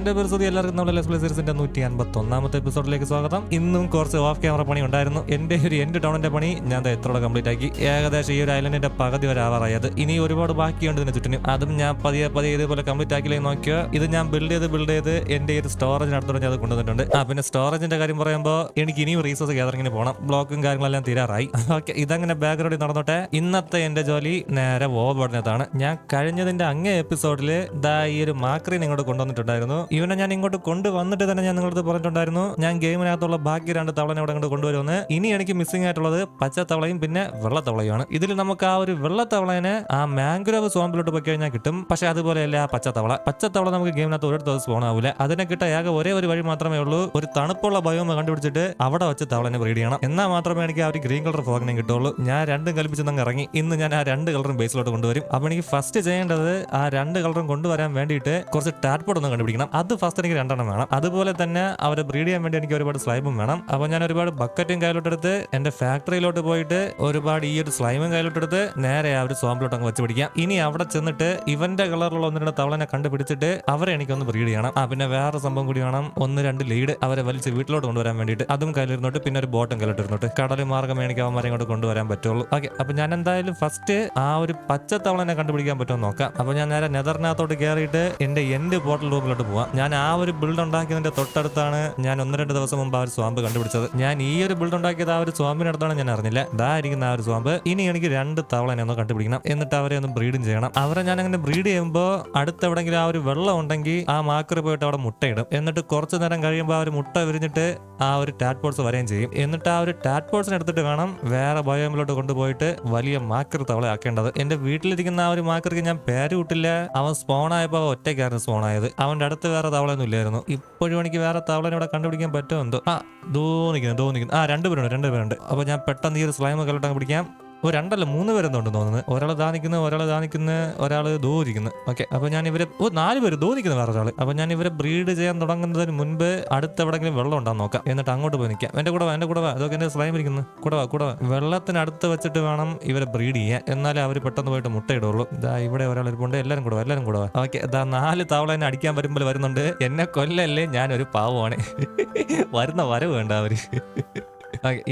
എന്റെ പരിസ്ഥിതി എല്ലാവർക്കും നമ്മുടെ ലെസ് പ്ലേ സീരീസിന്റെ നൂറ്റി അൻപത്തി ഒന്നാമത്തെ എപ്പിസോഡിലേക്ക് സ്വാഗതം. ഇന്നും കുറച്ച് ഓഫ് ക്യാമറ പണി ഉണ്ടായിരുന്നു. എന്റെ ഒരു എൻഡ് ടൗണിന്റെ പണി ഞാൻ എത്രയോടെ കംപ്ലീറ്റ് ആക്കി. ഏകദേശം ഈ ഒരു ഐലൻഡിന്റെ പകുതി വരെ ആവാറായത് ഇനി ഒരുപാട് ബാക്കിയുണ്ട് ഇതിന് ചുറ്റിനും. അതും ഞാൻ പതിയെ പതിയെ ഇതുപോലെ കംപ്ലീറ്റ് ആക്കിയില്ലേ നോക്കിയോ? ഇത് ഞാൻ ബിൽഡ് ചെയ്ത് ബിൽഡ് ചെയ്ത് എന്റെ ഒരു സ്റ്റോറേജിനടുത്തോടെ ഞാൻ അത് കൊണ്ടുവന്നിട്ടുണ്ട്. ആ പിന്നെ സ്റ്റോറേജിന്റെ കാര്യം പറയുമ്പോൾ എനിക്ക് ഇനിയും റീസോഴ്സ് ഗ്യാതറിങ്ങിന് പോകണം ബ്ലോക്കും കാര്യങ്ങളെല്ലാം തീരാറായി. ഓക്കെ ഇതങ്ങനെ ബാക്ക്ഗ്രൗണ്ടിൽ നടന്നോട്ടെ. ഇന്നത്തെ എന്റെ ജോലി നേരെ ഓവർബോർഡിനകത്താണ് ഞാൻ കഴിഞ്ഞതിന്റെ അങ്ങേ എപ്പിസോഡിൽ ദാ ഈ ഒരു മാക്രീൻ ഇങ്ങോട്ട് കൊണ്ടുവന്നിട്ടുണ്ടായിരുന്നു. ഇവനെ ഞാൻ ഇങ്ങോട്ട് കൊണ്ടുവന്നിട്ട് തന്നെ ഞാൻ നിങ്ങളടുത്ത് പറഞ്ഞിട്ടുണ്ടായിരുന്നു. ഞാൻ ഗെയിമിനകത്തുള്ള ബാക്കി രണ്ട് തവളനെ ഇവിടെ ഇങ്ങോട്ട് കൊണ്ടുവരുമെന്ന്. ഇനി എനിക്ക് മിസ്സിംഗ് ആയിട്ടുള്ളത് പച്ചത്തവളയും പിന്നെ വെള്ളത്തവളയുമാണ് ഇതിൽ നമുക്ക് ആ ഒരു വെള്ളത്തവളനെ ആ മാംഗ്രോവ് സ്വാമ്പിലോട്ട് പോയി കഴിഞ്ഞാൽ കിട്ടും. പക്ഷെ അതുപോലെയല്ല ആ പച്ചത്തവള പച്ചത്തവള നമുക്ക് ഗെയിമിനകത്ത് ഒരിടത്ത് സ്പോൺ ആവില്ല അതിനെ കിട്ടാൻ ഏക ഒരേ ഒരു വഴി മാത്രമേ ഉള്ളൂ. ഒരു തണുപ്പുള്ള ബയോമ കണ്ടുപിടിച്ചിട്ട് അവിടെ വെച്ച് തവളനെ ബ്രീഡ് ചെയ്യണം. എന്നാൽ മാത്രമേ എനിക്ക് ആ ഒരു ഗ്രീൻ കളർ ഫോഗിനെ കിട്ടുള്ളൂ ഞാൻ രണ്ടും കൽപ്പിച്ച് അങ്ങ് ഇറങ്ങി. ഇന്ന് ഞാൻ ആ രണ്ട് കളറും ബേസിലോട്ട് കൊണ്ടുവരും. അപ്പൊ എനിക്ക് ഫസ്റ്റ് ചെയ്യേണ്ടത് ആ രണ്ട് കളറും കൊണ്ടുവരാൻ വേണ്ടിയിട്ട് കുറച്ച് ടാറ്റ്പോർട്ട് ഒന്ന് കണ്ടുപിടിക്കണം. അത് ഫസ്റ്റ് എനിക്ക് രണ്ടെണ്ണം വേണം. അതുപോലെ തന്നെ അവരെ ബ്രീഡ് ചെയ്യാൻ വേണ്ടി എനിക്ക് ഒരുപാട് സ്ലൈമും വേണം. അപ്പോൾ ഞാൻ ഒരുപാട് ബക്കറ്റും കയ്യിലോട്ടെടുത്ത് എന്റെ ഫാക്ടറിയിലോട്ട് പോയിട്ട് ഒരുപാട് ഈ ഒരു സ്ലൈമും കയ്യിലോട്ടെടുത്ത് നേരെ ആ ഒരു സ്വാമ്പിലോട്ട് അങ്ങ് വെച്ച് പിടിക്കാം. ഇനി അവിടെ ചെന്നിട്ട് ഇവന്റെ കളറിലുള്ള ഒന്ന് രണ്ട് തവളനെ കണ്ടുപിടിച്ചിട്ട് അവരെ എനിക്കൊന്ന് ബ്രീഡ് ചെയ്യണം. ആ പിന്നെ വേറെ സംഭവം കൂടി വേണം. ഒന്ന് രണ്ട് ലീഡ് അവരെ വലിച്ച് വീട്ടിലോട്ട് കൊണ്ടുവരാൻ വേണ്ടിയിട്ട്. അതും കയ്യിലിരുന്നോട്ട് പിന്നെ ഒരു ബോട്ടും കയ്യിലിട്ടിരുന്നോട്ട്. കടൽ മാർഗം എനിക്ക് അവന്മാരെ ഇങ്ങോട്ട് കൊണ്ടുവരാൻ പറ്റുള്ളൂ. ഓക്കെ അപ്പൊ ഞാൻ എന്തായാലും ഫസ്റ്റ് ആ ഒരു പച്ച തവളനെ കണ്ടുപിടിക്കാൻ പറ്റുമോ നോക്കാം. അപ്പൊ ഞാൻ നേരെ നെതറിനകത്തോട്ട് കയറിയിട്ട് എന്റെ എൻഡ് പോർട്ടൽ റൂമിലോട്ട് പോവാം. ഞാൻ ആ ഒരു ബിൽഡ് ഉണ്ടാക്കിയതിന്റെ തൊട്ടടുത്താണ് ഞാൻ ഒന്ന് രണ്ട് ദിവസം മുമ്പ് ആ ഒരു സ്വാമ്പ് കണ്ടുപിടിച്ചത്. ഞാൻ ഈ ഒരു ബിൽഡ് ഉണ്ടാക്കിയത് ആ ഒരു സ്വാമ്പിനടുത്താണ് ഞാൻ അറിഞ്ഞില്ല. ഇതായിരിക്കുന്ന ആ ഒരു സ്വാമ്പ് ഇനി എനിക്ക് രണ്ട് തവള എന്നെ ഒന്ന് കണ്ടുപിടിക്കണം. എന്നിട്ട് അവരെ ഒന്ന് ബ്രീഡും ചെയ്യണം. അവരെ ഞാൻ അങ്ങനെ ബ്രീഡ് ചെയ്യുമ്പോൾ അടുത്ത് എവിടെങ്കിലും ആ ഒരു വെള്ളം ഉണ്ടെങ്കിൽ ആ മാക്കറി പോയിട്ട് അവിടെ മുട്ടയിടും. എന്നിട്ട് കുറച്ച് നേരം കഴിയുമ്പോൾ ആ ഒരു മുട്ട വിരിഞ്ഞിട്ട് ആ ഒരു ടാറ്റ് പോട്സ് വരെയും ചെയ്യും. എന്നിട്ട് ആ ഒരു ടാറ്റ് പോട്സിനെ എടുത്തിട്ട് വേണം വേറെ ബയോമിലോട്ട് കൊണ്ടുപോയിട്ട് വലിയ മാക്കർ തവള ആക്കേണ്ടത്. എന്റെ വീട്ടിലിരിക്കുന്ന ആ ഒരു മാക്കർക്ക് ഞാൻ പേര് വിട്ടില്ല അവൻ സ്പോൺ ആയപ്പോൾ ഒറ്റയ്ക്കായിരുന്നു സ്പോൺ ആയത്. അവന്റെ അടുത്ത് വേറെ തവളൊന്നും ഇല്ലായിരുന്നു. ഇപ്പോഴും എനിക്ക് വേറെ തവളനെ ഇവിടെ കണ്ടുപിടിക്കാൻ പറ്റുമോ എന്തോ? ആ തോന്നിക്കുന്നു തോന്നിക്കുന്നു ആ രണ്ടുപേരുണ്ട് രണ്ടുപേരുണ്ട്. അപ്പൊ ഞാൻ പെട്ടെന്ന് ഈ ഒരു സ്ലൈം കലട്ടങ്ങ് പിടിക്കാം. ഒരു രണ്ടല്ല മൂന്ന് പേരെന്നുണ്ട് തോന്നുന്നത് ഒരാൾ ദാനിക്കുന്നു ഒരാൾ ദാനിക്കുന്നു ഒരാൾ ദൂരിക്കുന്നു ഓക്കെ അപ്പൊ ഞാൻ ഇവരെ ഓ നാല് പേര് ദൂരിക്കുന്നു വേറെ ഒരാൾ അപ്പൊ ഞാൻ ഇവരെ ബ്രീഡ് ചെയ്യാൻ തുടങ്ങുന്നതിന് മുൻപ് അടുത്ത് എവിടെങ്കിലും വെള്ളം ഉണ്ടാകും നോക്കാം. എന്നിട്ട് അങ്ങോട്ട് പോയി നിൽക്കാം. എന്റെ കൂടെ എന്റെ കൂടെ അതൊക്കെ എന്റെ സ്ലൈം ഇരിക്കുന്നു. കൂടെ കൂടെ വെള്ളത്തിനടുത്ത് വെച്ചിട്ട് വേണം ഇവരെ ബ്രീഡ് ചെയ്യാൻ. എന്നാലേ അവർ പെട്ടെന്ന് പോയിട്ട് മുട്ടയിടുള്ളൂ ഇതാ ഇവിടെ ഒരാൾ ഇരിപ്പുണ്ട്. എല്ലാവരും കൂടെ എല്ലാവരും കൂടെ ഓക്കെ ഇതാ നാല് തവള എന്നെ അടിക്കാൻ വരുമ്പോൾ വരുന്നുണ്ട്. എന്നെ കൊല്ലല്ലേ ഞാനൊരു പാവമാണ്. വരുന്ന വരവ് വേണ്ട അവർ.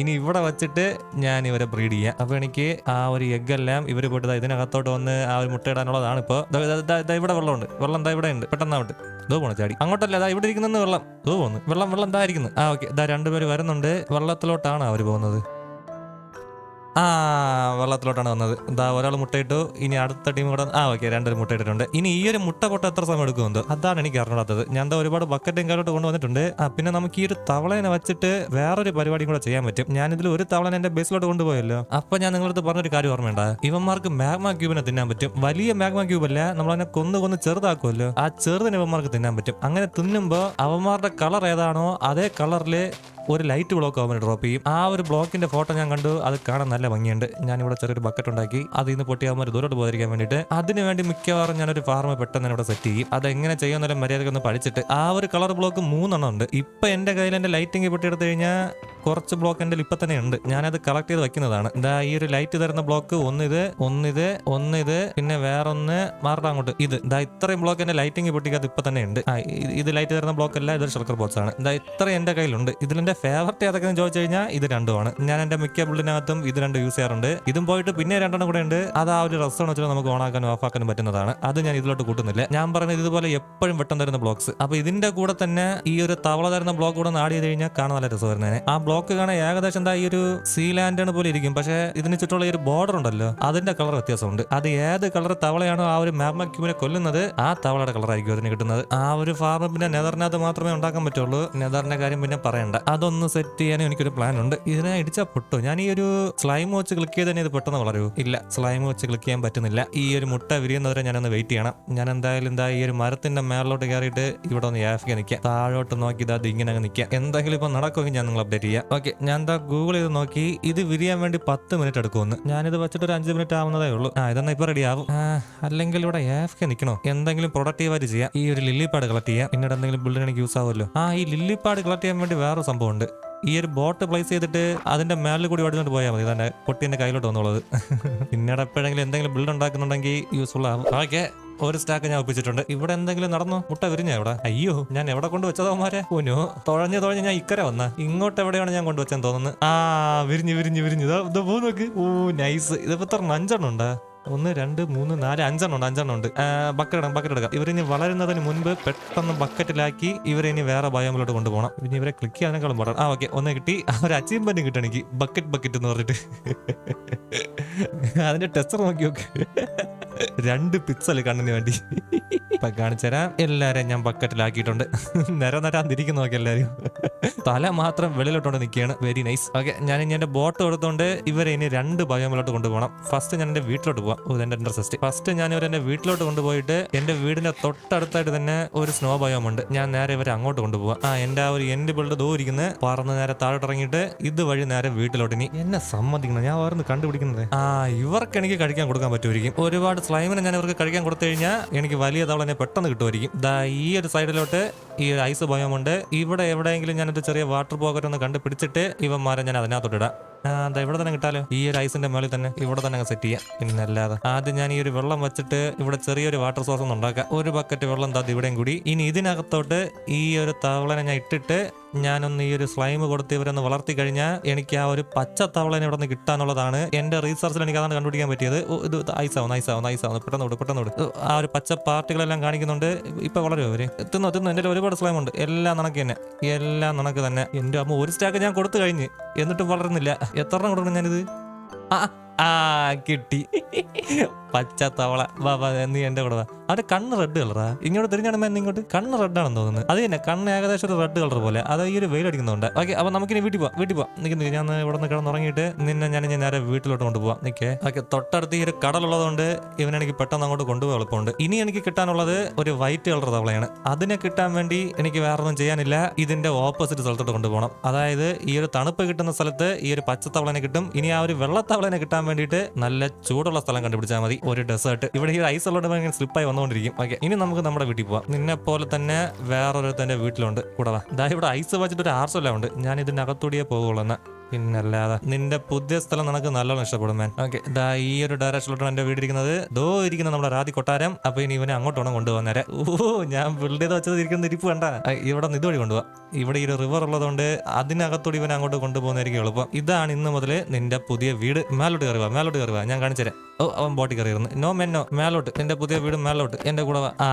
ഇനി ഇവിടെ വെച്ചിട്ട് ഞാൻ ഇവരെ ബ്രീഡ് ചെയ്യാം. അപ്പൊ എനിക്ക് ആ ഒരു എഗ് എല്ലാം ഇവർ പോയിട്ട് ഇതിനകത്തോട്ട് വന്ന് ആ ഒരു മുട്ടയിടാനുള്ളതാണ് ഇപ്പൊ. ഇവിടെ വെള്ളമുണ്ട്. വെള്ളം എന്താ ഇവിടെ ഉണ്ട്. പെട്ടെന്നാവട്ടെ ഇതോ പോണ ചാടി. അങ്ങോട്ടല്ല? അതാ ഇവിടെ ഇരിക്കുന്ന വെള്ളം. ഇതോ പോകുന്നു വെള്ളം വെള്ളം എന്താ ആ ഓക്കെ. ഇതാ രണ്ടുപേര് വരുന്നുണ്ട്. വെള്ളത്തിലോട്ടാണ് അവർ പോകുന്നത്. ആ വെള്ളത്തിലോട്ടാണ് വന്നത്. എന്താ ഒരാൾ മുട്ടയിട്ടു. ഇനി അടുത്ത ടീം കൂടെ ആ ഓക്കെ രണ്ടുപേരും മുട്ടയിട്ടിട്ടുണ്ട് ഇനി ഈ ഒരു മുട്ട പൊട്ട എത്ര സമയം എടുക്കുമെന്തോ അതാണ് എനിക്ക് അറിഞ്ഞാത്തത് ഞാൻ എന്താ ഒരുപാട് ബക്കറ്റും കാലോട്ട് കൊണ്ടുവന്നിട്ടുണ്ട്. ആ പിന്നെ നമുക്ക് ഈ ഒരു തവളനെ വെച്ചിട്ട് വേറൊരു പരിപാടി കൂടെ ചെയ്യാൻ പറ്റും. ഞാൻ ഇതിൽ ഒരു തവളനെ എന്റെ ബേസിലോട്ട് കൊണ്ടുപോയല്ലോ. അപ്പൊ ഞാൻ നിങ്ങളടുത്ത് പറഞ്ഞൊരു കാര്യം ഓർമ്മയുണ്ട? ഇവന്മാർക്ക് മാഗ്മ ക്യൂബിനെ തിന്നാൻ പറ്റും. വലിയ മാഗ്മ ക്യൂബ് അല്ല നമ്മളതിനെ കൊന്ന് കൊന്ന് ചെറുതാക്കുമല്ലോ ആ ചെറുതിന് ഇവന്മാർക്ക് തിന്നാൻ പറ്റും. അങ്ങനെ തിന്നുമ്പോ അവന്മാരുടെ കളർ ഏതാണോ അതേ കളറിൽ ഒരു ലൈറ്റ് ബ്ലോക്ക് അവന് ഡ്രോപ്പ് ചെയ്യും. ആ ഒരു ബ്ലോക്കിന്റെ ഫോട്ടോ ഞാൻ കണ്ടു. അത് കാണാൻ നല്ല ഭംഗിയുണ്ട്. ഞാൻ ഇവിടെ ചെറിയൊരു ബക്കറ്റ് ഉണ്ടാക്കി. അതിൽ നിന്ന് പൊട്ടിയാകുമ്പോൾ ദൂരോട്ട് പോകാതിരിക്കാൻ വേണ്ടിയിട്ട് അതിനുവേണ്ടി മിക്കവാറും ഞാനൊരു ഫാർമ പെട്ടെന്ന് ഇവിടെ സെറ്റ് ചെയ്യും. അത് എങ്ങനെ ചെയ്യുമെന്നുള്ള മര്യാദയ്ക്ക് ഒന്ന് പഠിച്ചിട്ട്. ആ ഒരു കളർ ബ്ലോക്ക് മൂന്നെണ്ണം ഉണ്ട്. ഇപ്പൊ എന്റെ കയ്യിൽ എന്റെ ലൈറ്റിംഗ് പൊട്ടി എടുത്തു കഴിഞ്ഞാൽ കുറച്ച് ബ്ലോക്ക് എന്റെ ഇപ്പൊ തന്നെ ഉണ്ട്. ഞാനത് കളക്ട് ചെയ്ത് വെക്കുന്നതാണ്. ഇതാ ഈ ഒരു ലൈറ്റ് തരുന്ന ബ്ലോക്ക് ഒന്നിത് ഒന്നിത് ഒന്നിത് പിന്നെ വേറൊന്ന് മാറട്ടെ അങ്ങോട്ട് ഇത്. ഇതാ ഇത്രയും ബ്ലോക്ക് എന്റെ ലൈറ്റിംഗ് പൊട്ടിക്കാത്ത ഇപ്പൊ തന്നെ ഉണ്ട്. ഇത് ലൈറ്റ് തരുന്ന ബ്ലോക്ക് അല്ല ഇതൊരു ഷർക്കർ ബോക്സ് ആണ്. ഇതാ ഇത്രയും എന്റെ കയ്യിലുണ്ട്. ഇതിലെന്റെ ഫേവററ്റ് ഏതൊക്കെയെന്ന് ചോദിച്ചു കഴിഞ്ഞാൽ ഇത് രണ്ടുമാണ്. ഞാൻ എന്റെ മിക്ക ബുള്ളിനകത്തും ഇത് രണ്ട് യൂസ് ചെയ്യാറുണ്ട്. ഇതും പോയിട്ട് പിന്നെ രണ്ടെണ്ണം കൂടെ ഉണ്ട്. അത് ആ ഒരു റെസ്റ്റോറന്റ് വെച്ചിട്ട് നമുക്ക് ഓണാക്കാനും ഓഫാക്കാനും പറ്റുന്നതാണ്. അത് ഞാൻ ഇതിലോട്ട് കൂട്ടുന്നില്ല. ഞാൻ പറയുന്നത് ഇതുപോലെ എപ്പോഴും വെട്ടം തരുന്ന ബ്ലോക്സ്. അപ്പൊ ഇതിന്റെ കൂടെ തന്നെ ഈ ഒരു തവള തരുന്ന ബ്ലോക്ക് കൂടെ നാടി ചെയ്ത് കഴിഞ്ഞാൽ കാണാൻ നല്ല രസം വരുന്നതിന്. ആ ബ്ലോക്ക് കാണാൻ ഏകദേശം എന്താ ഈ ഒരു സീ ലാൻഡേൺ പോലെ ഇരിക്കും. പക്ഷേ ഇതിന് ചുറ്റുള്ള ഒരു ബോർഡർ ഉണ്ടല്ലോ അതിന്റെ കളർ വ്യത്യാസമുണ്ട്. അത് ഏത് കളർ തവളയാണോ ആ ഒരു മാമ കൊല്ലുന്നത് ആ തവളയുടെ കളർ ആയിരിക്കും അതിന് കിട്ടുന്നത്. ആ ഒരു ഫാർമ പിന്നെ നെതറിനകത്ത് മാത്രമേ ഉണ്ടാക്കാൻ പറ്റുള്ളൂ. നെതറിന്റെ കാര്യം പിന്നെ പറയണ്ട. അതൊന്ന് സെറ്റ് ചെയ്യാനും എനിക്കൊരു പ്ലാൻ ഉണ്ട്. ഇതിനെ ഇടിച്ചാൽ പൊട്ടോ? ഞാൻ ഈ ഒരു സ്ലൈം വാച്ച് ക്ലിക്ക് ചെയ്ത് തന്നെ ഇത് പെട്ടെന്ന് വളരൂ. ഇല്ല സ്ലൈം വാച്ച് ക്ലിക്ക് ചെയ്യാൻ പറ്റുന്നില്ല. ഈ ഒരു മുട്ട വിരിയുന്നവരെ ഞാനൊന്ന് വെയിറ്റ് ചെയ്യണം. ഞാൻ എന്തായാലും എന്താ ഈ ഒരു മരത്തിന്റെ മേളിലോട്ട് കയറിയിട്ട് ഇവിടെ ഒന്ന് യാഫിക്കാൻ നിൽക്കാം താഴോട്ട് നോക്കി ഇതാ ഇങ്ങനെ അങ്ങ് നിൽക്കാം എന്തെങ്കിലും ഇപ്പൊ നടക്കുമെങ്കിൽ ഞാൻ നിങ്ങൾ അപ്ഡേറ്റ് ചെയ്യാം. ഓക്കെ ഞാൻ എന്താ ഗൂഗിൾ ചെയ്ത് നോക്കി. ഇത് വിരിയാൻ വേണ്ടി പത്ത് മിനിറ്റ് എടുക്കുമെന്ന് ഞാനിത് വെച്ചിട്ട് ഒരു അഞ്ച് മിനിറ്റ് ആവുന്നതേ ഉള്ളൂ. ആ ഇതെന്നാ ഇപ്പൊ റെഡി ആവും? അല്ലെങ്കിൽ ഇവിടെ യാഫിക്ക് നിൽക്കണോ എന്തെങ്കിലും പ്രൊഡക്റ്റീവായിട്ട് ചെയ്യാം. ഈ ഒരു ലില്ലിപ്പാട് കളക്ട് ചെയ്യാം. പിന്നീട് എന്തെങ്കിലും ബിൽഡിംഗ് എനിക്ക് യൂസ് ആവുമല്ലോ. ആ ഈ ലില്ലിപ്പാട് കളക്ട് ചെയ്യാൻ വേണ്ടി വേറെ സംഭവം ഉണ്ട്. ഈ ഒരു ബോട്ട് പ്ലേസ് ചെയ്തിട്ട് അതിന്റെ മേളിൽ കൂടി ഓടിച്ചോണ്ട് പോയാൽ മതി. തന്നെ പൊട്ടിന്റെ കയ്യിലോട്ട് വന്നുള്ളത് പിന്നീട് എപ്പോഴെങ്കിലും എന്തെങ്കിലും ബിൽഡ് ഉണ്ടാക്കുന്നുണ്ടെങ്കിൽ യൂസ്ഫുൾ ആവും ഓക്കെ ഒരു സ്റ്റാക്ക് ഞാൻ ഒപ്പിച്ചിട്ടുണ്ട്. ഇവിടെ എന്തെങ്കിലും നടന്നു? മുട്ട വിരിഞ്ഞ എവിടെ അയ്യോ ഞാൻ എവിടെ കൊണ്ട് വെച്ചതോമാരെ ഓനോ തുഴഞ്ഞു തുഴഞ്ഞ് ഞാൻ ഇക്കരെ വന്ന. ഇങ്ങോട്ട് എവിടെയാണ് ഞാൻ കൊണ്ടുവച്ചെന്ന് തോന്നുന്നത് ആ വിരിഞ്ഞ് വിരിഞ്ഞ് വിരിഞ്ഞ്. ഇതാ ഇത് പോ നോക്ക്. ഓ നൈസ് ഇതിപ്പോ ഇത്ര അഞ്ചെണ്ണം ഉണ്ടാ? ഒന്ന് രണ്ട് മൂന്ന് നാല് അഞ്ചെണ്ണം ഉണ്ട് അഞ്ചെണ്ണം ഉണ്ട് ബക്കറ്റ് ബക്കറ്റ് എടുക്കാം. ഇവരിനി വളരുന്നതിന് മുൻപ് പെട്ടെന്ന് ബക്കറ്റിലാക്കി ഇവരെ ഇനി വേറെ ബയോമിലോട്ട് കൊണ്ടുപോകണം. ഇനി ഇവരെ ക്ലിക്ക് ചെയ്യാനേക്കാളും പാടാണ് ആ ഓക്കെ ഒന്ന് കിട്ടി. ഒരു അച്ചീവ്മെന്റ് കിട്ടണം എനിക്ക്. ബക്കറ്റ് ബക്കറ്റ് എന്ന് പറഞ്ഞിട്ട്. അതിന്റെ ടെസ്റ്റർ നോക്കി നോക്ക് രണ്ട് പിക്സൽ കണ്ണിന് വേണ്ടി. ഇപ്പൊ കാണിച്ചുതരാം എല്ലാരെയും ഞാൻ ബക്കറ്റിലാക്കിയിട്ടുണ്ട്. നിര തിരിക്കുന്നു നോക്കി എല്ലാരും. തല മാത്രം വെളിയിലോട്ടോണ്ട് നിൽക്കുകയാണ് വെരി നൈസ് ഓക്കെ ഞാൻ ഇനി എന്റെ ബോട്ട് കൊടുത്തോണ്ട് ഇവരെ ഇനി രണ്ട് ബയോമിലോട്ട് കൊണ്ടുപോകണം. ഫസ്റ്റ് ഞാൻ എന്റെ വീട്ടിലോട്ട് പോവാം. ഓ എന്റെ ഇൻട്രസ്റ്റ് ഫസ്റ്റ് ഞാൻ ഇവരെ എന്റെ വീട്ടിലോട്ട് കൊണ്ടുപോയിട്ട് എന്റെ വീടിന്റെ തൊട്ടടുത്തായിട്ട് തന്നെ ഒരു സ്നോ ബയോം ഉണ്ട്. ഞാൻ നേരെ ഇവരെ അങ്ങോട്ട് കൊണ്ടുപോവാം. ആ എന്റെ ആ ഒരു എൻഡ് ബിൽഡ് ദോ ഇരിക്കുന്നത് പറന്ന് നേരെ താഴോട്ട് ഇറങ്ങിയിട്ട് ഇതുവഴി നേരെ വീട്ടിലോട്ട് ഇനി എന്നെ സമ്മതിക്കണം. ഞാൻ ഓർന്ന് കണ്ടുപിടിക്കുന്നത്? ആ ഇവർക്ക് എനിക്ക് കഴിക്കാൻ കൊടുക്കാൻ പറ്റുമായിരിക്കും. ഒരുപാട് സ്ലൈമിനെ ഞാൻ ഇവർക്ക് കഴിക്കാൻ കൊടുത്തു കഴിഞ്ഞാൽ എനിക്ക് വലിയ തവളനെ പെട്ടെന്ന് കിട്ടുമായിരിക്കും. ദാ ഈ ഒരു സൈഡിലോട്ട് ഈ ഐസ് ഭയമുണ്ട് ഇവിടെ എവിടെയെങ്കിലും ഞാനൊരു ചെറിയ വാട്ടർ പോക്കറ്റ് ഒന്ന് കണ്ടുപിടിച്ചിട്ട് ഇവന്മാരെ ഞാൻ അതിനകത്തോട്ട് ആ, ഇവിടെ തന്നെ കിട്ടാലോ? ഈ ഒരു ഐസിന്റെ മേളിൽ തന്നെ ഇവിടെ തന്നെ സെറ്റ് ചെയ്യാം. പിന്നെ അല്ലാതെ ആദ്യം ഞാൻ ഈ ഒരു വെള്ളം വെച്ചിട്ട് ഇവിടെ ചെറിയൊരു വാട്ടർ സോഴ്സ് ഒന്ന് ഉണ്ടാക്കാം. ഒരു ബക്കറ്റ് വെള്ളം താത്തി ഇവിടെയും കൂടി. ഇനി ഇതിനകത്തോട്ട് ഈ ഒരു തവളനെ ഞാൻ ഇട്ടിട്ട് ഞാനൊന്ന് ഈ ഒരു സ്ലൈം കൊടുത്ത് ഇവരൊന്ന് വളർത്തി കഴിഞ്ഞാൽ എനിക്ക് ആ ഒരു പച്ച തവളനെ ഇവിടെ നിന്ന് കിട്ടാനുള്ളതാണ്. എന്റെ റീസർച്ചിൽ എനിക്ക് അതാണ് കണ്ടുപിടിക്കാൻ പറ്റിയത്. ഇത് ഐസാവുന്നു ഐസാവുന്നു ഐസാവുന്നു പെട്ടെന്ന് വിട് പെട്ടെന്ന് വിട്. ആ ഒരു പച്ച പാർട്ടികളെല്ലാം കാണിക്കുന്നുണ്ട്. ഇപ്പൊ വളരെ അവർ തിന്നോ തിന്നോ. എന്റെ ഒരുപാട് സ്ലൈം ഉണ്ട്. എല്ലാം നണക്ക് തന്നെ. എല്ലാം നണക്ക് തന്നെ. എന്റെ അമ്മ ഒരു സ്റ്റാക്ക് ഞാൻ കൊടുത്തു കഴിഞ്ഞ്. എന്നിട്ടും വളരുന്നില്ല. എത്ര എണ്ണം കൊടുക്കണം ഞാനിത്? ആ ആ കിട്ടി. പച്ച തവള വാ വാ നീ എന്റെ കൂടെ വാ. അത് കണ്ണ് റെഡ് കളറാ ഇങ്ങോട്ട് തിരിഞ്ഞാണ് എന്നെ ഇങ്ങോട്ട് കണ്ണ് റെഡ് ആണെന്ന് തോന്നുന്നത് അത് തന്നെ കണ്ണ് ഏകദേശം ഒരു റെഡ് കളർ പോലെ. അത് ഈ ഒരു വെയിലടിക്കുന്നുണ്ട് ഓക്കെ അപ്പൊ നമുക്കിനി വീട്ടിൽ പോവാം. വീട്ടിൽ പോവാം. നിൽക്കുന്നു ഞാൻ ഇവിടെ നിന്ന് കിടന്നുറങ്ങിയിട്ട് നിന്നെ ഞാൻ ഇനി നേരെ വീട്ടിലോട്ട് കൊണ്ടുപോവാം. നിൽക്കേ ഓക്കെ തൊട്ടടുത്ത് ഈ ഒരു കടലുള്ളതുകൊണ്ട് ഇവനെനിക്ക് പെട്ടെന്ന് അങ്ങോട്ട് കൊണ്ടുപോകാൻ എളുപ്പമുണ്ട്. ഇനി എനിക്ക് കിട്ടാനുള്ളത് ഒരു വൈറ്റ് കളർ തവളയാണ്. അതിനെ കിട്ടാൻ വേണ്ടി എനിക്ക് വേറെ ഒന്നും ചെയ്യാനില്ല. ഇതിന്റെ ഓപ്പോസിറ്റ് സ്ഥലത്തോട്ട് കൊണ്ടുപോകണം. അതായത് ഈ ഒരു തണുപ്പ് കിട്ടുന്ന സ്ഥലത്ത് ഈ ഒരു പച്ച തവളനെ കിട്ടും. ഇനി ആ ഒരു വെള്ളത്തവളനെ കിട്ടാൻ വേണ്ടിയിട്ട് നല്ല ചൂടുള്ള സ്ഥലം കണ്ടുപിടിച്ചാൽ മതി. ഒരു ഡെസേർട്ട്. ഇവിടെ ഈ ഐസ് ഉള്ളത് ഇങ്ങനെ സ്ലിപ്പായി വന്നുകൊണ്ടിരിക്കും. ഓക്കെ ഇനി നമുക്ക് നമ്മുടെ വീട്ടിൽ പോവാം. നിന്നെ പോലെ തന്നെ വേറൊരുത്തന്റെ വീട്ടിലുണ്ട്. കൂടവാ ദാ ഇവിടെ ഐസ് വെച്ചിട്ട് ഒരു ആർസെല്ലാം ഉണ്ട്. ഞാൻ ഇതിനകത്തൂടിയേ പോകുള്ളൂ എന്നാ. പിന്നല്ലാതെ നിന്റെ പുതിയ സ്ഥലം നിനക്ക് നല്ലോണം ഇഷ്ടപ്പെടും മാൻ ഓക്കെ ദാ ഈ ഒരു ഡയറക്ഷനിലോട്ടാണ് എന്റെ വീട് ഇരിക്കുന്നത്. ദോ ഇരിക്കുന്ന നമ്മുടെ രാതി കൊട്ടാരം. അപ്പൊ ഇനി ഇവനെ അങ്ങോട്ട് വേണം കൊണ്ടുപോകാൻ ഓ ഞാൻ ബിൽഡ് ചെയ്ത് വെച്ചത് ഇരിക്കുന്ന ഇരിപ്പ് വേണ്ട ഇവിടെ ഇതുവഴി കൊണ്ടുപോകാം ഇവിടെ ഈ ഒരു റിവർ ഉള്ളതുകൊണ്ട് അതിനകത്തൂടി ഇവനെ അങ്ങോട്ട് കൊണ്ടുപോകുന്നതായിരിക്കും എളുപ്പം. ഇതാണ് ഇന്ന് മുതൽ നിന്റെ പുതിയ വീട്. മേലോട്ട് കയറുക മേലോട്ട് കയറുക ഞാൻ കാണിച്ചു തരാം ഓ അവൻ ബോട്ടിൽ കയറിയിരുന്നു. നോ മെന്നോ മേലോട്ട്. നിന്റെ പുതിയ വീട് മേലോട്ട്. എന്റെ കൂടെ ആ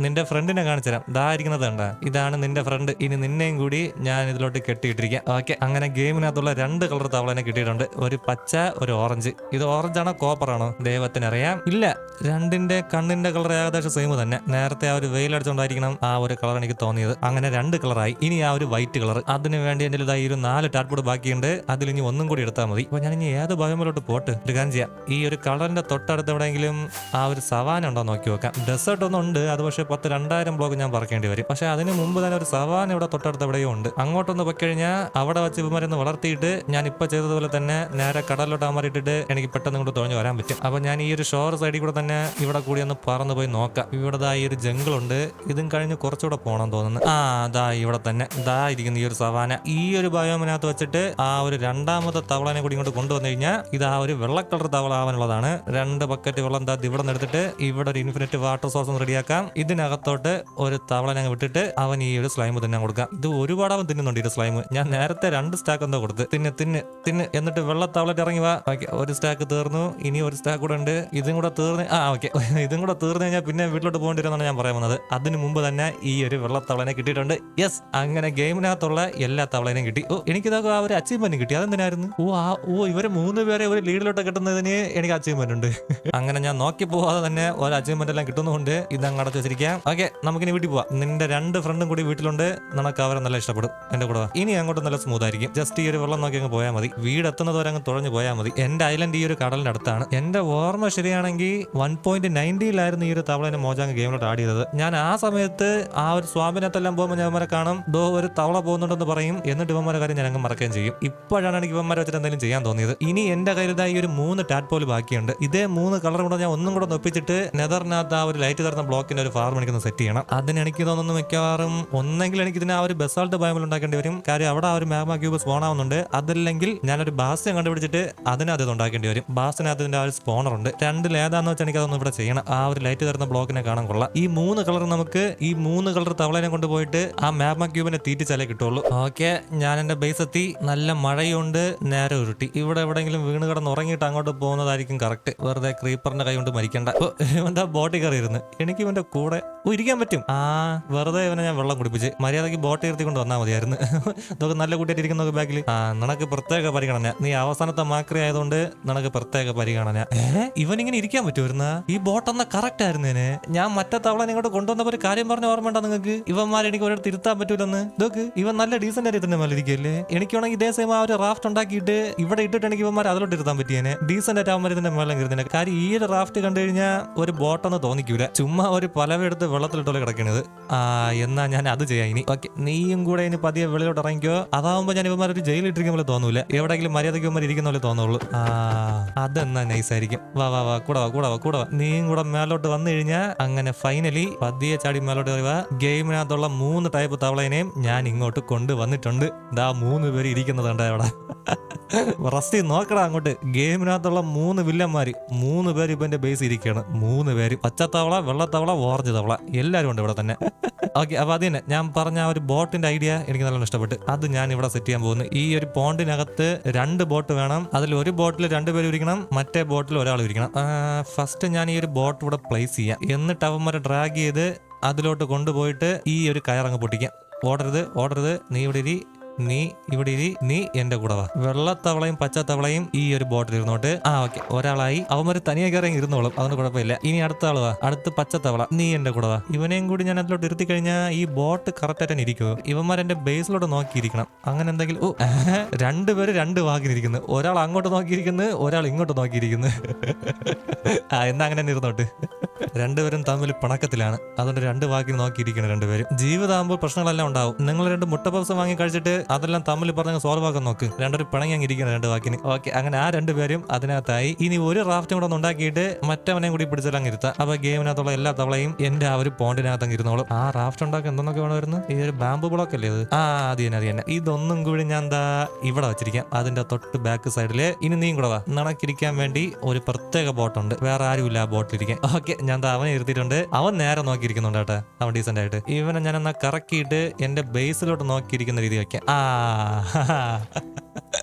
നിന്റെ ഫ്രണ്ടിനെ കാണിച്ചു തരാം ദാ ഇരിക്കുന്നത് കണ്ട. ഇതാണ് നിന്റെ ഫ്രണ്ട്. ഇനി നിന്നെയും കൂടി ഞാൻ ഇതിലോട്ട് കെട്ടിയിട്ടിരിക്കാം. ഓക്കെ. അങ്ങനെ ഗെയിമിനകത്തുള്ള രണ്ട് കളർ തവളനെ കിട്ടിയിട്ടുണ്ട്. ഒരു പച്ച ഒരു ഓറഞ്ച്. ഇത് ഓറഞ്ചാണോ ആണോ കോപ്പർ ആണോ ദൈവത്തിന് അറിയാം ഇല്ല. രണ്ടിന്റെ കണ്ണിന്റെ കളർ ഏകദേശം സെയിം തന്നെ. നേരത്തെ ആ ഒരു വെയിലടിച്ചുകൊണ്ടായിരിക്കണം ആ ഒരു കളർ എനിക്ക് തോന്നിയത്. അങ്ങനെ രണ്ട് കളറായി. ഇനി ആ ഒരു വൈറ്റ് കളർ. അതിന് വേണ്ടി എന്റെ ഇതായി ഒരു നാല് ടാറ്റ്ബോർഡ് ബാക്കിയുണ്ട്. അതിൽ ഇനി ഒന്നും കൂടി എടുത്താൽ മതി. അപ്പൊ ഞാൻ ഇനി ഏത് ബയോമിലോട്ട് പോട്ട്? ഒരു കാര്യം ചെയ്യാം ഈ ഒരു കളറിന്റെ തൊട്ടടുത്ത് എവിടെയെങ്കിലും ആ ഒരു സവാന ഉണ്ടോ നോക്കി നോക്കാം. ഡെസേർട്ട് ഒന്നും ഉണ്ട്. അത് പക്ഷേ പത്ത് രണ്ടായിരം ബ്ലോക്ക് ഞാൻ പറക്കേണ്ടി വരും. പക്ഷേ അതിന് മുമ്പ് തന്നെ ഒരു സവാന ഇവിടെ തൊട്ടടുത്ത് എവിടെയോ ഉണ്ട്. അങ്ങോട്ടൊന്ന് പോയി കഴിഞ്ഞാൽ അവിടെ വെച്ച് ഇവന്മാരൊന്ന് വളർത്തിയിട്ട് ഞാൻ ഇപ്പൊ ചെയ്തതുപോലെ തന്നെ നേരെ കടലിലോട്ട് അമറിയിട്ടിട്ട് എനിക്ക് പെട്ടെന്ന് ഇങ്ങോട്ട് തുഴഞ്ഞു വരാൻ പറ്റും. അപ്പൊ ഞാൻ ഈ ഒരു ഷോർ സൈഡിൽ കൂടെ തന്നെ ഇവിടെ കൂടി ഒന്ന് പറന്ന് പോയി നോക്കാം. ഇവിടെ ഈ ഒരു ജംഗിൾ ഉണ്ട്. ഇതും കഴിഞ്ഞ് കുറച്ചുകൂടെ പോകണം തോന്നുന്നു. ആ ദാ ഇവിടെ തന്നെ ദാ ഇരിക്കുന്ന ഈ ഒരു സവാന. ഈ ഒരു ബയോമിനകത്ത് വെച്ചിട്ട് ആ ഒരു രണ്ടാമത്തെ തവളനെ കൂടി ഇങ്ങോട്ട് കൊണ്ടുവന്നു കഴിഞ്ഞാൽ ഇത് ആ ഒരു വെള്ള കളർ തവള ആവാനുള്ളതാണ്. രണ്ട് ബക്കറ്റ് വെള്ളം എന്താ ഇവിടെ നിന്ന് എടുത്തിട്ട് ഇവിടെ ഒരു ഇൻഫിനിറ്റ് വാട്ടർ സോഴ്സ് റെഡിയാക്കാം ഇതിനകത്തോട്ട് ഒരു തവള ഞങ്ങൾ വിട്ടിട്ട് അവൻ ഈ ഒരു സ്ലൈം തിന്നാൻ കൊടുക്കാം. ഇത് ഒരുപാട് അവൻ തിന്നുന്നുണ്ട് ഈ സ്ലൈം ഞാൻ നേരത്തെ രണ്ട് സ്റ്റാക്ക് എന്തോ കൊടുത്ത്. തിന്ന് തിന്ന് തിന്ന് എന്നിട്ട് വെള്ള തവളറ്റ് ഇറങ്ങി വാ. ഓക്കെ ഒരു സ്റ്റാക്ക് തീർന്നു. ഇനി ഒരു സ്റ്റാക്ക് കൂടെ ഉണ്ട്. ഇതും കൂടെ തീർന്ന് ആ ഓക്കെ. ഇതും കൂടെ തീർന്നു കഴിഞ്ഞാൽ പിന്നെ വീട്ടിലോട്ട് പോകേണ്ടി ഞാൻ പറയാൻ വന്നത്. അതിന് മുമ്പ് തന്നെ ഈ ഒരു വെള്ള തവളനെ കിട്ടിയിട്ടുണ്ട്. യെസ് അങ്ങനെ ഗെയിമിനകത്തുള്ള എല്ലാ തവളനെയും കിട്ടി. ഓ എനിക്കിതൊക്കെ ആ ഒരു അച്ചീവ്മെന്റ് കിട്ടി. അതെന്തിനായിരുന്നു? ഓ ആ ഓ ഇവരെ മൂന്ന് പേരെ ഒരു ലീഡിലോട്ട് കിട്ടുന്നതിന് എനിക്ക് അച്ചീവ്മെന്റ് ഉണ്ട്. അങ്ങനെ ഞാൻ നോക്കി പോവാതെ തന്നെ ഒരു അച്ചീവ്മെന്റ് എല്ലാം കിട്ടുന്നതുകൊണ്ട് ഇത് അങ്ങ് അടച്ചു വെച്ചിരിക്കാം. ഓക്കെ നമുക്കിനി വീട്ടിൽ പോവാം. നിന്റെ രണ്ട് ഫ്രണ്ടും കൂടി വീട്ടിലുണ്ട്. നമുക്ക് അവരെ നല്ല ഇഷ്ടപ്പെടും. എന്റെ കൂടെ ഇനി അങ്ങോട്ട് നല്ല സ്മൂത്ത് ആയിരിക്കും. ജസ്റ്റ് ഈ ഒരു വെള്ളം നോക്കി അങ്ങ് പോയാൽ മതി. വീട് എത്തുന്നത് വരെ അങ്ങ് തുഴഞ്ഞു പോയാൽ മതി. എന്റെ ഐലൻഡ് ഈ ഒരു കടലിന്റെ അടുത്താണ്. എന്റെ ഓർമ്മ ശരിയാണെങ്കിൽ വൺ പോയിന്റ് നയന്റിയിലായിരുന്നു ഈ ഒരു തവളനെ മോജാങ് ഗെയിമിലോട്ട് ആഡ് ചെയ്തത്. ഞാൻ ആ സമയത്ത് ആ ഒരു സ്വാമിനത്തെല്ലാം പോകുമ്പോൾ ഞാൻ ഇവന്മാരെ കാണും. ദോ ഒരു തവള പോകുന്നുണ്ടെന്ന് പറയും. എന്നിട്ട് ഇവന്മാരെ കാര്യം ഞാൻ അങ്ങ് മറക്കുകയും ചെയ്യും. ഇപ്പോഴാണ് എനിക്ക് ഇവന്മാരെ വെച്ചിട്ട് എന്തെങ്കിലും ചെയ്യാൻ തോന്നിയത്. ഇനി എന്റെ കയ്യിൽ ഈ ഒരു മൂന്ന് ടാറ്റ് ബാക്കിയുണ്ട് ഇതേ മൂന്ന് കളർ കൂടെ ഞാൻ ഒന്നും കൂടെ ഒപ്പിച്ചിട്ട് നെതറിനകത്ത് ആ ഒരു ലൈറ്റ് തരുന്ന ബ്ലോക്കിന്റെ ഒരു ഫാർം എനിക്കൊന്ന് സെറ്റ് ചെയ്യണം. അതിന് എനിക്ക് തോന്നുന്നു മിക്കവാറും ഒന്നെങ്കിൽ എനിക്ക് ഇതിനെ ആ ഒരു ബസാൾട്ട് ബൈബിൾ ഉണ്ടാക്കേണ്ടി വരും. കാര്യം അവിടെ ആ ഒരു മാഗ്മ ക്യൂബ് സ്പോൺ ആവുന്നുണ്ട്. അതല്ലെങ്കിൽ ഞാനൊരു ബാസ്യം കണ്ടുപിടിച്ചിട്ട് അതിനകത്ത് ഇത് ഉണ്ടാക്കേണ്ടി വരും. ബാസിനകത്ത് ഇതിന്റെ ആ ഒരു സ്പോണർ ഉണ്ട്. രണ്ടിൽ ഏതാന്ന് വെച്ചാൽ എനിക്ക് അതൊന്നും ഇവിടെ ചെയ്യണം. ആ ഒരു ലൈറ്റ് തരുന്ന ബ്ലോക്കിനെ കാണാൻ കൊള്ളാം. ഈ മൂന്ന് കളർ നമുക്ക് ഈ മൂന്ന് കളർ തവളനെ കൊണ്ടുപോയിട്ട് ആ മാഗ്മ ക്യൂബിനെ തീറ്റിച്ചാലേ കിട്ടുള്ളൂ. ഓക്കെ ഞാൻ എന്റെ ബേസ് എത്തി. നല്ല മഴയുണ്ട്. നേരെ ഉരുട്ടി. ഇവിടെ എവിടെയെങ്കിലും വീണ് കിടന്ന് ഉറങ്ങിയിട്ട് അങ്ങോട്ട് പോകുന്നതായിരിക്കും കറക്റ്റ് വെറുതെ ക്രീപ്പറിന്റെ കൈ കൊണ്ട് മരിക്കണ്ട. ഇവന്റെ ബോട്ടിൽ കയറിയിരുന്നു. എനിക്ക് ഇവന്റെ കൂടെ ഇരിക്കാൻ പറ്റും. ആ വെറുതെ ഇവനെ ഞാൻ വെള്ളം കുടിപ്പിച്ച് മര്യാദയ്ക്ക് ബോട്ട് ഇരുത്തി കൊണ്ട് വന്നാൽ മതിയായിരുന്നു. ഇതൊക്കെ നല്ല കൂട്ടിയിട്ട് ഇരിക്കുന്ന ബാക്കിൽ ആ നിനക്ക് പ്രത്യേക പരിഗണന. നീ അവസാനത്തെ മാക്രി ആയതുകൊണ്ട് നിനക്ക് പ്രത്യേക പരിഗണന. ഇവനിങ്ങനെ ഇരിക്കാൻ പറ്റുമായിരുന്ന? ഈ ബോട്ട് എന്നാ കറക്റ്റ് ആയിരുന്നേനെ ഞാൻ മറ്റേ തവള നിങ്ങോട്ട് കൊണ്ടുവന്നപ്പോ ഒരു കാര്യം പറഞ്ഞ ഓർമ്മ നിങ്ങൾക്ക് ഇവന്മാരെ എനിക്ക് ഒരിടത്ത് തിരുത്താൻ പറ്റൂലെന്ന്. ഇതൊക്കെ ഇവൻ നല്ല ഡീസന്റ് ആയിട്ട് തന്നെ മേലെ എനിക്ക് എനിക്കാണെങ്കിൽ ഇതേ സെയിം ആ ഒരു റാഫ്റ്റ് ഉണ്ടാക്കിയിട്ട് ഇവിടെ ഇട്ടിട്ട് എനിക്ക് ഇവന്മാർ അതിലോട്ട് ഇരുത്താൻ പറ്റിയേനെ. ഡീസന്റ് ആയിട്ട് അവന്മാർ ഇതിന്റെ മേലെ കരുതിന് കാര്യം ഈ ഒരു റാഫ്റ്റ് കണ്ടു കഴിഞ്ഞാൽ ഒരു ബോട്ടെന്ന് തോന്നിക്കൂല. ചുമ്മാ ഒരു പലവെടുത്ത് വെള്ളത്തിലിട്ടോലെ കിടക്കണത്. ആ എന്നാ ഞാൻ അത് ചെയ്യാം ഇനി. ഓക്കെ നീയും കൂടെ ഇനി പതിയെ വെളിയിലോട്ട് ഇറങ്ങിക്കോ. അതാവുമ്പോ ഞാൻ ഇവന്മാർ ഒരു ജയിലിൽ ഇട്ടിരിക്കുന്ന പോലെ തോന്നൂല. എവിടെയെങ്കിലും മര്യാദയ്ക്ക് ഇവന്മാർ ഇരിക്കുന്ന പോലെ തോന്നുള്ളൂ. ആ അതെന്നാ നൈസ് ആയിരിക്കും. വാ വാ വാ കൂടെ വാ കൂടെ വാ കൂടെ നീയും കൂടെ മേലോട്ട് വന്നു കഴിഞ്ഞാൽ അങ്ങനെ ഫൈനലി പതിയെ ചാടി മേലോട്ട് കയറി വാ. ഗെയിമിനകത്തുള്ള മൂന്ന് ടൈപ്പ് തവളേനെയും ഞാൻ ഇങ്ങോട്ട് കൊണ്ടുവന്നിട്ടുണ്ട്. ദാ മൂന്ന് പേര് ഇരിക്കുന്നത് ഇരിക്കുന്നതുണ്ട് അവിടെ? റസ്റ്റി നോക്കടാ അങ്ങോട്ട്. ഗെയിമിനകത്തുള്ള മൂന്ന് വില്ലന്മാര്. മൂന്ന് പേര് ഇപ്പൊ എന്റെ ബേസ് ഇരിക്കുകയാണ് മൂന്ന് പേര്. പച്ചത്തവള വെള്ളത്തവള ഓറഞ്ച് തവള. എല്ലാരും ഉണ്ട് ഇവിടെ തന്നെ. ഓക്കെ അപ്പൊ അത് തന്നെ. ഞാൻ പറഞ്ഞ ആ ഒരു ബോട്ടിന്റെ ഐഡിയ എനിക്ക് നല്ല ഇഷ്ടപ്പെട്ടു. അത് ഞാൻ ഇവിടെ സെറ്റ് ചെയ്യാൻ പോകുന്നു. ഈ ഒരു പോണ്ടിനകത്ത് രണ്ട് ബോട്ട് വേണം. അതിൽ ഒരു ബോട്ടിൽ രണ്ടുപേരും ഇരിക്കണം. മറ്റേ ബോട്ടിൽ ഒരാൾ ഇരിക്കണം. ഫസ്റ്റ് ഞാൻ ഈ ഒരു ബോട്ട് ഇവിടെ പ്ലേസ് ചെയ്യാം. എന്നിട്ട് അവന്മാരെ ഡ്രാഗ് ചെയ്ത് അതിലോട്ട് കൊണ്ടുപോയിട്ട് ഈ ഒരു കയറങ്ങ് പൊട്ടിക്കാം. ഓടരുത് ഓടരുത് നീ ഇവിടെ ഇരി. നീ ഇവിടെ ഇരി നീ എന്റെ കൂടെ വാ. വെള്ളത്തവളയും പച്ചത്തവളയും ഈ ഒരു ബോട്ടിൽ ഇരുന്നോട്ട്. ആ ഓക്കെ. ഒരാളായി. അവന്മാര് തനിയെ കയറി ഇരുന്നോളും. അതൊന്നും കുഴപ്പമില്ല. ഇനി അടുത്ത ആൾ വാ. അടുത്ത് പച്ചത്തവള. നീ എന്റെ കൂടെ വാ. ഇവനെയും കൂടി ഞാൻ അതിലോട്ട് ഇരുത്തി കഴിഞ്ഞാൽ ഈ ബോട്ട് കറക്റ്റ് ആയിട്ട് ഇരിക്കുമോ ഇവന്മാർ എന്റെ ബേസിലോട്ട് നോക്കിയിരിക്കണം. അങ്ങനെ എന്തെങ്കിലും ഓ രണ്ടുപേര് രണ്ട് വാക്കിനിരിക്കുന്നു ഒരാൾ അങ്ങോട്ട് നോക്കിയിരിക്കുന്നു ഒരാൾ ഇങ്ങോട്ട് നോക്കിയിരിക്കുന്നു. ആ എന്നാ അങ്ങനെ ഇരുന്നോട്ട്. രണ്ടുപേരും തമ്മിൽ പിണക്കത്തിലാണ്. അതുകൊണ്ട് രണ്ട് വാക്കിൽ നോക്കിയിരിക്കണം രണ്ടുപേരും. ജീവിതമാകുമ്പോൾ പ്രശ്നങ്ങളെല്ലാം ഉണ്ടാവും. നിങ്ങൾ രണ്ട് മുട്ടപ്പപ്സ് വാങ്ങി കഴിച്ചിട്ട് അതെല്ലാം തമ്മിൽ പറഞ്ഞ് സോൾവ് ആക്കാൻ നോക്ക്. രണ്ടൊരു പിണങ്ങി അങ്ങ് രണ്ട് വാക്കിന്. ഓക്കെ അങ്ങനെ ആ രണ്ടുപേരും അതിനകത്തായി. ഇനി ഒരു റാഫ്റ്റും കൂടെ ഉണ്ടാക്കിയിട്ട് മറ്റവനെയും കൂടി പിടിച്ചെല്ലാം ഇരുത്താം. അപ്പൊ ഗെയിമിനകത്തുള്ള എല്ലാ തവളയും എന്റെ ആ ഒരു പോണ്ടിനകത്ത് അങ്ങ് ഇരുന്നോളും. ആ റാഫ്റ്റ് ഉണ്ടാക്കി എന്തെന്നൊക്കെ വേണമായിരുന്നു ഈ ഒരു ബാമ്പു ബ്ലോക്ക് അല്ലേ അത് ആ അത് തന്നെ അത് തന്നെ. ഇതൊന്നും കൂടി ഞാൻ എന്താ ഇവിടെ വെച്ചിരിക്കാം. അതിന്റെ തൊട്ട് ബാക്ക് സൈഡിൽ ഇനി നീ കൂടെ വാ. നടക്കിരിക്കാൻ വേണ്ടി ഒരു പ്രത്യേക ബോട്ടുണ്ട്. വേറെ ആരുമില്ല ആ ബോട്ടിലിരിക്കാൻ. ഓക്കെ ഞാൻ അവനെ ഇരുത്തിയിട്ടുണ്ട്. അവൻ നേരെ നോക്കിയിരിക്കുന്നുണ്ട് കേട്ടോ. അവൻ ഡീസെന്റ് ആയിട്ട്. ഇവനെ ഞാൻ എന്നാ കറക്കിയിട്ട് എന്റെ ബേസിലോട്ട് നോക്കിയിരിക്കുന്ന രീതി വെക്കാം. ആ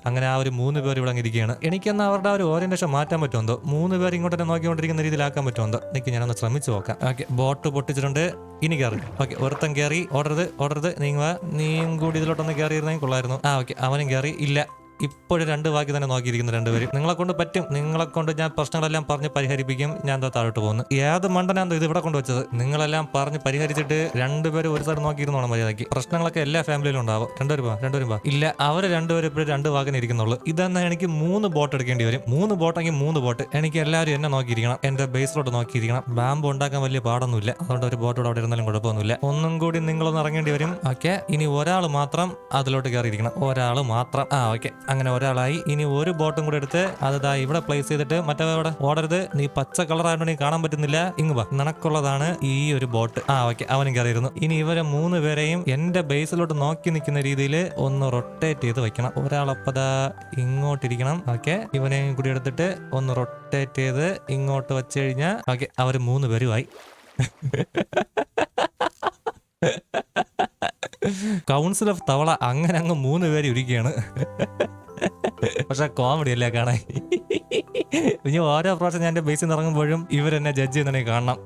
അങ്ങനെ ആ ഒരു മൂന്ന് പേർ ഇവിടെ ഇരിക്കുകയാണ്. എനിക്കെന്നാ അവരുടെ ഒരു ഓറിയന്റേഷൻ മാറ്റാൻ പറ്റുമെന്തോ മൂന്ന് പേർ ഇങ്ങോട്ട് തന്നെ നോക്കിക്കൊണ്ടിരിക്കുന്ന രീതിയിലാക്കാൻ പറ്റുമെന്തോ എനിക്ക് ഞാനൊന്ന് ശ്രമിച്ചു നോക്കാം. ഓക്കെ ബോട്ട് പൊട്ടിച്ചിട്ടുണ്ട്. ഇനി കയറി ഓക്കെ ഒരുത്തൻ കയറി ഓടരുത് ഓടരുത്. നീങ്ങുക നീയും കൂടി ഇതിലോട്ടൊന്ന് കയറിയിരുന്നെങ്കിൽ കൊള്ളായിരുന്നു. ആ ഓക്കെ അവനും കയറി ഇല്ല. ഇപ്പോഴും രണ്ട് വാക്കി തന്നെ നോക്കിയിരിക്കുന്നു രണ്ടുപേരും. നിങ്ങളെ കൊണ്ട് പറ്റും. നിങ്ങളെ കൊണ്ട് ഞാൻ പ്രശ്നങ്ങളെല്ലാം പറഞ്ഞ് പരിഹരിപ്പിക്കും. ഞാൻ താഴോട്ട് പോകുന്നു. ഏത് മണ്ടനാണ് ഇത് ഇവിടെ കൊണ്ടുവച്ചത് നിങ്ങളെല്ലാം പറഞ്ഞ് പരിഹരിച്ചിട്ട് രണ്ടുപേരും ഒരു സൈഡ് നോക്കിയിരുന്നോണം മര്യാദയ്ക്ക്. പ്രശ്നങ്ങളൊക്കെ എല്ലാ ഫാമിലിയിലും ഉണ്ടാവും. രണ്ടുപേരും വാ രണ്ടുപേരും വാ. ഇല്ല അവർ രണ്ടുപേരും ഇപ്പോഴും രണ്ട് വാക്കിന് ഇരിക്കുന്നുള്ളൂ. ഇതെന്നാ എനിക്ക് മൂന്ന് ബോട്ട് എടുക്കേണ്ടി വരും. മൂന്ന് ബോട്ടെങ്കിൽ മൂന്ന് ബോട്ട്. എനിക്ക് എല്ലാവരും എന്നെ നോക്കിയിരിക്കണം. എന്റെ ബേസിലോട്ട് നോക്കിയിരിക്കണം. ബാമ്പ് ഉണ്ടാക്കാൻ വലിയ പാടൊന്നുമില്ല. അതുകൊണ്ട് ഒരു ബോട്ട് അവിടെ ഇരുന്നാലും കുഴപ്പമൊന്നുമില്ല. ഒന്നും കൂടി നിങ്ങളൊന്ന് ഇറങ്ങേണ്ടി വരും. ഓക്കെ. ഇനി ഒരാൾ മാത്രം അതിലോട്ട് കയറിയിരിക്കണം. ഒരാൾ മാത്രം. ആ ഓക്കെ. അങ്ങനെ ഒരാളായി. ഇനി ഒരു ബോട്ടും കൂടെ എടുത്ത് അതാ ഇവിടെ പ്ലേസ് ചെയ്തിട്ട് മറ്റേ അവിടെ ഓടരുത്. നീ പച്ച ആയതുകൊണ്ട് നീ കാണാൻ പറ്റുന്നില്ല. ഇങ്ങ് വാ. നിനക്കുള്ളതാണ് ഈ ഒരു ബോട്ട് ആ ഓക്കെ അവനും കയറിയിരുന്നു. ഇനി ഇവരെ മൂന്ന് പേരെയും എന്റെ ബേസിലോട്ട് നോക്കി നിൽക്കുന്ന രീതിയിൽ ഒന്ന് റൊട്ടേറ്റ് ചെയ്ത് വെക്കണം. ഒരാളപ്പതാ ഇങ്ങോട്ടിരിക്കണം ഓക്കെ ഇവനെയും കൂടി എടുത്തിട്ട് ഒന്ന് റൊട്ടേറ്റ് ചെയ്ത് ഇങ്ങോട്ട് വെച്ച് കഴിഞ്ഞാൽ ഓക്കെ അവർ മൂന്ന് പേരുമായി. കൗൺസിൽ ഓഫ് തവള അങ്ങനെ അങ്ങ് മൂന്ന് പേര് ഇരിക്കുകയാണ്. പക്ഷെ കോമഡി അല്ലേ കാണാൻ? ഇനി ഓരോ പ്രാവശ്യം ഞാൻ ബേസിൽ നിന്ന് ഇറങ്ങുമ്പോഴും ഇവരെന്നെ ജഡ്ജ് ചെയ്യുന്നതിനെ കാണണം.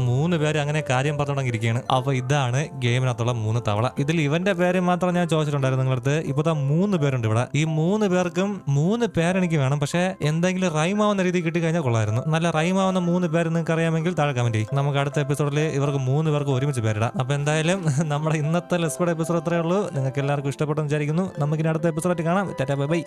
മൂന്ന് പേര് അങ്ങനെ കാര്യം പറഞ്ഞുകൊണ്ടിരിക്കുകയാണ്. അപ്പൊ ഇതാണ് ഗെയിമിനകത്തുള്ള മൂന്ന് തവള. ഇതിൽ ഇവന്റെ പേര് മാത്രം ഞാൻ ചോദിച്ചിട്ടുണ്ടായിരുന്നു നിങ്ങളടുത്ത് ഇപ്പൊ താ മൂന്ന് പേരുണ്ട് ഇവിടെ. ഈ മൂന്ന് പേർക്കും മൂന്ന് പേരെനിക്ക് വേണം. പക്ഷെ എന്തെങ്കിലും റൈമാവുന്ന രീതി കിട്ടി കഴിഞ്ഞാൽ കൊള്ളായിരുന്നു. നല്ല റൈമാവുന്ന മൂന്ന് പേര് നിങ്ങൾക്ക് അറിയാമെങ്കിൽ താഴെ കമന്റ് ചെയ്യും. നമുക്ക് അടുത്ത എപ്പിസോഡിൽ ഇവർക്ക് മൂന്ന് പേർക്ക് ഒരുമിച്ച് പേരിടാം. അപ്പൊ എന്തായാലും നമ്മുടെ ഇന്നത്തെ ലെസ്കോഡ് എപ്പിസോഡ് അത്രേ ഉള്ളൂ. നിങ്ങൾക്ക് എല്ലാവർക്കും ഇഷ്ടപ്പെട്ടെന്ന് വിചാരിക്കുന്നു. നമുക്കിനി അടുത്ത എപ്പിസോഡായിട്ട് കാണാം. Tata bye bye.